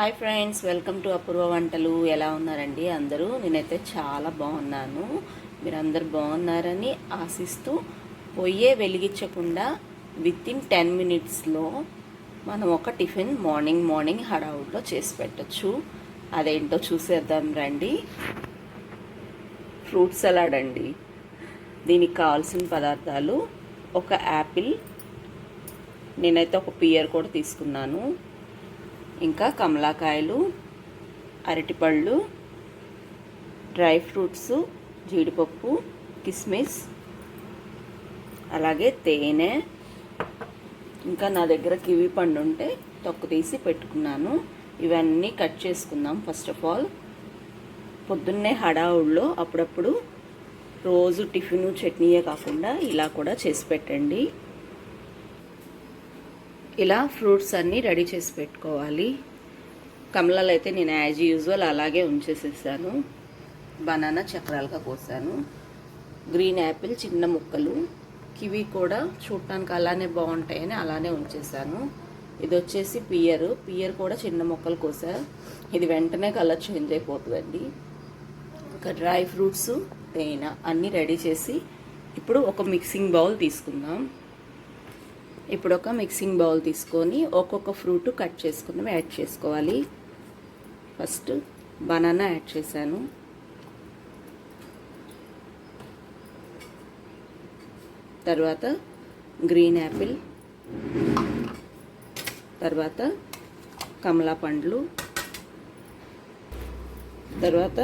Hi friends welcome to Apoorva వంటలు. ఎలా ఉన్నారండి అందరూ? నేనైతే చాలా బాగున్నాను. మీరందరూ బాగున్నారని ఆశిస్తూ పొయ్యే వెలిగించకుండా విత్ ఇన్ టెన్ మినిట్స్లో మనం ఒక టిఫిన్ మార్నింగ్ మార్నింగ్ హడావుడ్లో చేసి పెట్టచ్చు. అదేంటో చూసేద్దాం రండి. ఫ్రూట్ సలాడ్ అండి. దీనికి కావాల్సిన పదార్థాలు ఒక యాపిల్ నేనైతే ఒక పియర్ కూడా తీసుకున్నాను. ఇంకా కమలాకాయలు అరటిపళ్ళు డ్రై ఫ్రూట్స్ జీడిపప్పు కిస్మిస్ అలాగే తేనె. ఇంకా నా దగ్గర కివి పండు ఉంటే తొక్కు తీసి పెట్టుకున్నాను. ఇవన్నీ కట్ చేసుకుందాం ఫస్ట్ ఆఫ్ ఆల్. పొద్దున్నే హడావుల్లో అప్పుడప్పుడు రోజు టిఫిన్ చట్నీయే కాకుండా ఇలా కూడా చేసి పెట్టండి. ఇలా ఫ్రూట్స్ అన్నీ రెడీ చేసి పెట్టుకోవాలి. కమలాలు అయితే నేను యాజ్ యూజువల్ అలాగే ఉంచేసేసాను. బనానా చక్రాలుగా కోసాను. గ్రీన్ యాపిల్ చిన్న ముక్కలు. కివి కూడా చూడటానికి అలానే బాగుంటాయని అలానే ఉంచేసాను. ఇది వచ్చేసి పియర్. పియర్ కూడా చిన్న మొక్కలు కోసా. ఇది వెంటనే కలర్ చేంజ్ అయిపోతుందండి. ఇంకా డ్రై ఫ్రూట్స్ తేనె అన్నీ రెడీ చేసి ఇప్పుడు ఒక మిక్సింగ్ బౌల్ తీసుకుందాం. ఇప్పుడు ఒక మిక్సింగ్ బౌల్ తీసుకొని ఒక్కొక్క ఫ్రూట్ కట్ చేసుకుని యాడ్ చేసుకోవాలి. ఫస్ట్ బనానా యాడ్ చేశాను. తర్వాత గ్రీన్ యాపిల్. తర్వాత కమలా పండ్లు. తర్వాత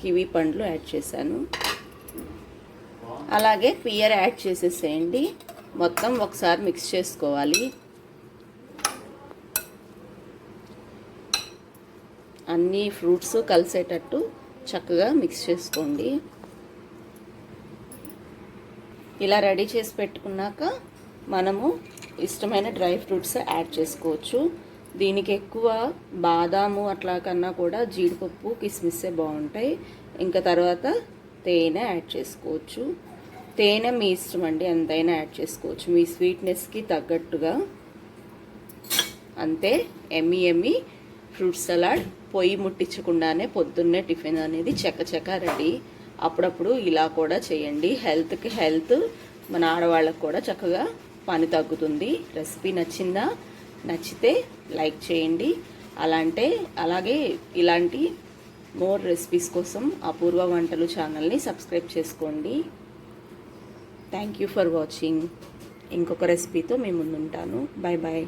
కివీ పండ్లు యాడ్ చేశాను. అలాగే పియర్ యాడ్ చేసేసేయండి. మొత్తం ఒకసారి మిక్స్ చేసుకోవాలి. అన్ని ఫ్రూట్స్ కలిసేటట్టు చక్కగా మిక్స్ చేసుకోండి. ఇలా రెడీ చేసి పెట్టుకున్నాక మనము ఇష్టమైన డ్రై ఫ్రూట్స్ యాడ్ చేసుకోవచ్చు. దీనికి ఎక్కువ బాదాము అట్లా కన్నా కూడా జీడిపప్పు కిస్మిస్సే బాగుంటాయి. ఇంకా తర్వాత తేనె యాడ్ చేసుకోవచ్చు. తేనె మీ ఇష్టం అండి ఎంతైనా యాడ్ చేసుకోవచ్చు. మీ స్వీట్నెస్కి తగ్గట్టుగా. అంతే ఎమ్మి ఎమ్మి ఫ్రూట్ సలాడ్ పొయ్యి ముట్టించకుండానే పొద్దున్నే టిఫిన్ అనేది చకచక రెడీ. అప్పుడప్పుడు ఇలా కూడా చేయండి. హెల్త్కి హెల్త్ మన ఆడవాళ్ళకు కూడా చక్కగా పని తగ్గుతుంది. రెసిపీ నచ్చిందా? నచ్చితే లైక్ చేయండి. అలాంటే అలాగే ఇలాంటి మోర్ రెసిపీస్ కోసం అపూర్వ వంటలు ఛానల్ని సబ్స్క్రైబ్ చేసుకోండి. థ్యాంక్ యూ ఫర్ వాచింగ్ ఇంకొక రెసిపీతో మేము ముందుంటాను. Bye bye